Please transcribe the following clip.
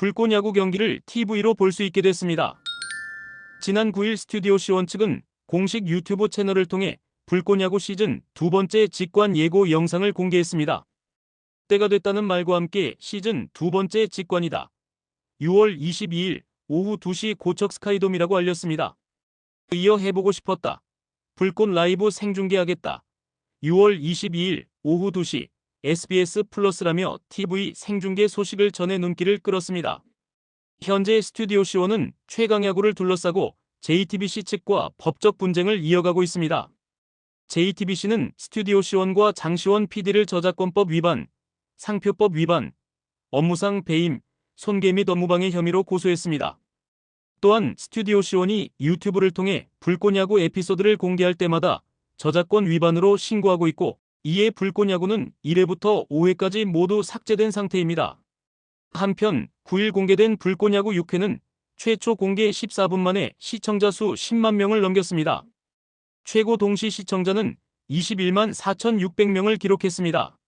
불꽃 야구 경기를 TV로 볼 수 있게 됐습니다. 지난 9일 스튜디오 C1 측은 공식 유튜브 채널을 통해 불꽃 야구 시즌 두 번째 직관 예고 영상을 공개했습니다. 때가 됐다는 말과 함께 시즌 두 번째 직관이다. 6월 22일 오후 2시 고척 스카이돔이라고 알렸습니다. 이어 해보고 싶었다. 불꽃 라이브 생중계하겠다. 6월 22일 오후 2시 SBS 플러스라며 TV 생중계 소식을 전해 눈길을 끌었습니다. 현재 스튜디오 C1은 최강 야구를 둘러싸고 JTBC 측과 법적 분쟁을 이어가고 있습니다. JTBC는 스튜디오 C1과 장시원 PD를 저작권법 위반, 상표법 위반, 업무상 배임, 손괴 및 업무방해 혐의로 고소했습니다. 또한 스튜디오 C1이 유튜브를 통해 불꽃야구 에피소드를 공개할 때마다 저작권 위반으로 신고하고 있고 이에 불꽃야구는 1회부터 5회까지 모두 삭제된 상태입니다. 한편 9일 공개된 불꽃야구 6회는 최초 공개 14분 만에 시청자 수 10만 명을 넘겼습니다. 최고 동시 시청자는 21만 4,600명을 기록했습니다.